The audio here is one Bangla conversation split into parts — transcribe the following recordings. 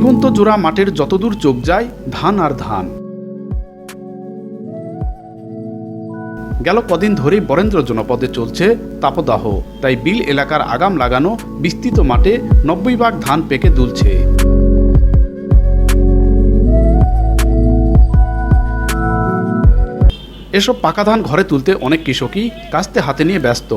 দিগন্ত জোড়া মাঠের যতদূর চোখ যায়, ধান আর ধান। গেল কদিন ধরেই বরেন্দ্র জনপদে চলছে তাপদাহ। তাই বিল এলাকার আগাম লাগানো বিস্তৃত মাঠে নব্বই ভাগ ধান পেকে দুলছে। এসব পাকা ধান ঘরে তুলতে অনেক কৃষকই কাস্তে হাতে নিয়ে ব্যস্ত।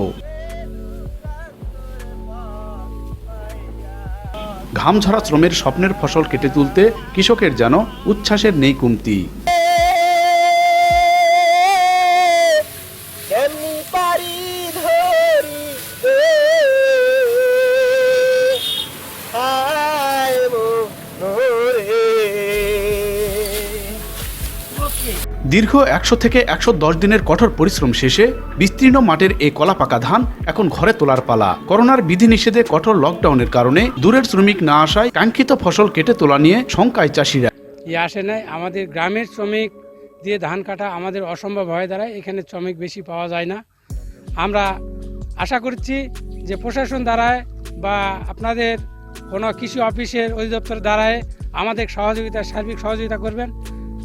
ঘাম ঝরা শ্রমের স্বপ্নের ফসল কেটে তুলতে কৃষকের যেন উচ্ছ্বাসের নেই কমতি। দীর্ঘ একশো থেকে একশো দশ দিনের কঠোর পরিশ্রম শেষে বিস্তীর্ণ মাঠের এই কলা পাকা ধান এখন ঘরে তোলার পালা। করোনার বিধিনিষেধে কঠোর লকডাউনের কারণে দূরের শ্রমিক না আসায় কাঙ্ক্ষিত ফসল কেটে তোলা নিয়ে শঙ্কায় চাষিরা। আসে নাই। আমাদের গ্রামের শ্রমিক দিয়ে ধান কাটা আমাদের অসম্ভব হয়ে দাঁড়ায়। এখানে শ্রমিক বেশি পাওয়া যায় না। আমরা আশা করছি যে প্রশাসন দ্বারায় বা আপনাদের কোনো কৃষি অফিসের অধিদপ্তর দ্বারায় আমাদের সহযোগিতা, সার্বিক সহযোগিতা করবেন,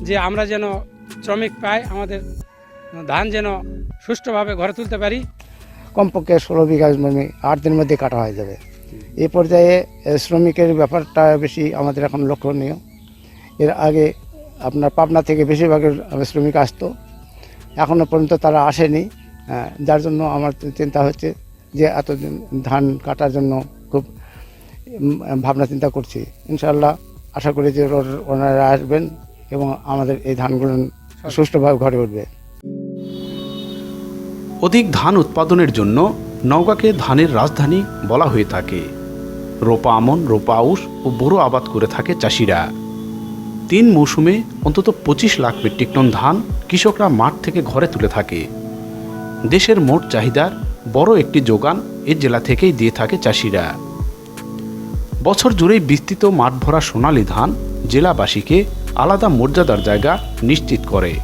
যে আমরা যেন শ্রমিক পাই আমাদের ধান যেন সুষ্ঠুভাবে ঘরে তুলতে পারি। কমপক্ষে ষোলো বিঘা জমি আট দিনের মধ্যে কাটা হয়ে যাবে। এই পর্যায়ে শ্রমিকের ব্যাপারটা বেশি আমাদের এখন লক্ষণীয়। এর আগে আপনার পাবনা থেকে বেশিরভাগের শ্রমিক আসতো। এখনও পর্যন্ত তারা আসেনি। হ্যাঁ, যার জন্য আমার চিন্তা হচ্ছে যে এতদিন ধান কাটার জন্য খুব ভাবনা চিন্তা করছি। ইনশাল্লাহ আশা করি যে ওনারা আসবেন এবং আমাদের এই ধানগুলো সুষ্ঠুভাবে ঘরে উঠবে। অধিক ধান উৎপাদনের জন্য নওগাঁকে ধানের রাজধানী বলা হয়ে থাকে। রোপা আমন, রোপা আউশ ও বোরো আবাদ করে থাকে চাষিরা। তিন মৌসুমে অন্তত পঁচিশ লাখ মেট্রিক টন ধান কৃষকরা মাঠ থেকে ঘরে তুলে থাকে। দেশের মোট চাহিদার বড় একটি যোগান এ জেলা থেকেই দিয়ে থাকে চাষিরা। বছর জুড়েই বিস্তৃত মাঠ ভরা সোনালী ধান জেলাবাসীকে আলাদা মর্যাদার জায়গা নিশ্চিত করে।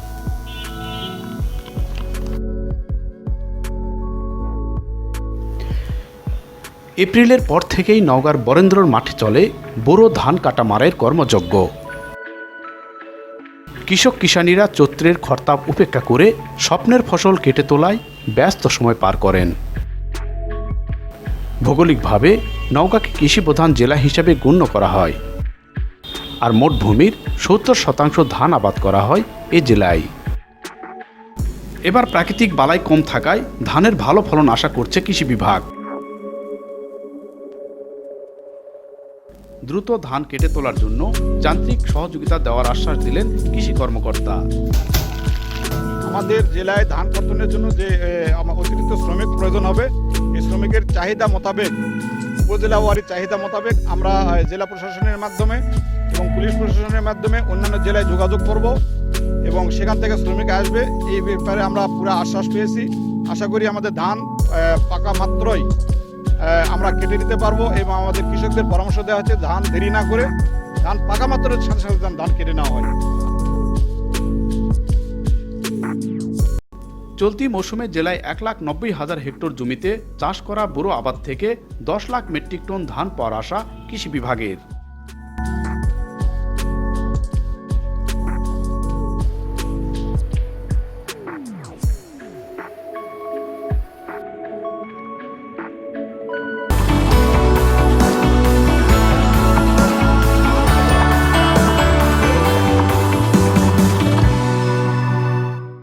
এপ্রিলের পর থেকেই নওগাঁর বরেন্দ্রর মাঠে চলে বোরো ধান কাটা মারের কর্মযজ্ঞ। কৃষক কিষানীরা চৈত্রের খরতাপ উপেক্ষা করে স্বপ্নের ফসল কেটে তোলায় ব্যস্ত সময় পার করেন। ভৌগোলিকভাবে নওগাঁকে কৃষিপ্রধান জেলা হিসাবে গণ্য করা হয়। আর মোট ভূমির সত্তর শতাংশ ধান আবাদ করা হয় এ জেলায়। এবার প্রাকৃতিক বালাই কম থাকায় ধানের ভালো ফলন আশা করছে কৃষি বিভাগ। দ্রুত ধান কেটে তোলার জন্য যান্ত্রিক সহযোগিতা দেওয়ার আশ্বাস দিলেন কৃষি কর্মকর্তা। আমাদের জেলায় ধান কর্তনের জন্য যে অতিরিক্ত শ্রমিক প্রয়োজন হবে, এই শ্রমিকের চাহিদা মোতাবেক, উপজেলা ওয়ারি চাহিদা মোতাবেক আমরা জেলা প্রশাসনের মাধ্যমে এবং পুলিশ প্রশাসনের মাধ্যমে অন্যান্য জেলায় যোগাযোগ করব এবং সেখান থেকে শ্রমিক আসবে। এই ব্যাপারে আমরা পুরো আশ্বাস পেয়েছি। আশা করি আমাদের ধান পাকা মাত্রই আমরা কেটে নিতে পারব এবং আমাদের কৃষকদের পরামর্শ দেওয়া হচ্ছে ধান দেরি না করে, ধান পাকা মাত্র সাথে সাথে ধান কেটে নেওয়া হয়। চলতি মৌসুমে জেলায় এক লাখ নব্বই হাজার হেক্টর জমিতে চাষ করা বুড়ো আবাদ থেকে দশ লাখ মেট্রিক টন ধান পাওয়ার আশা কৃষি বিভাগের।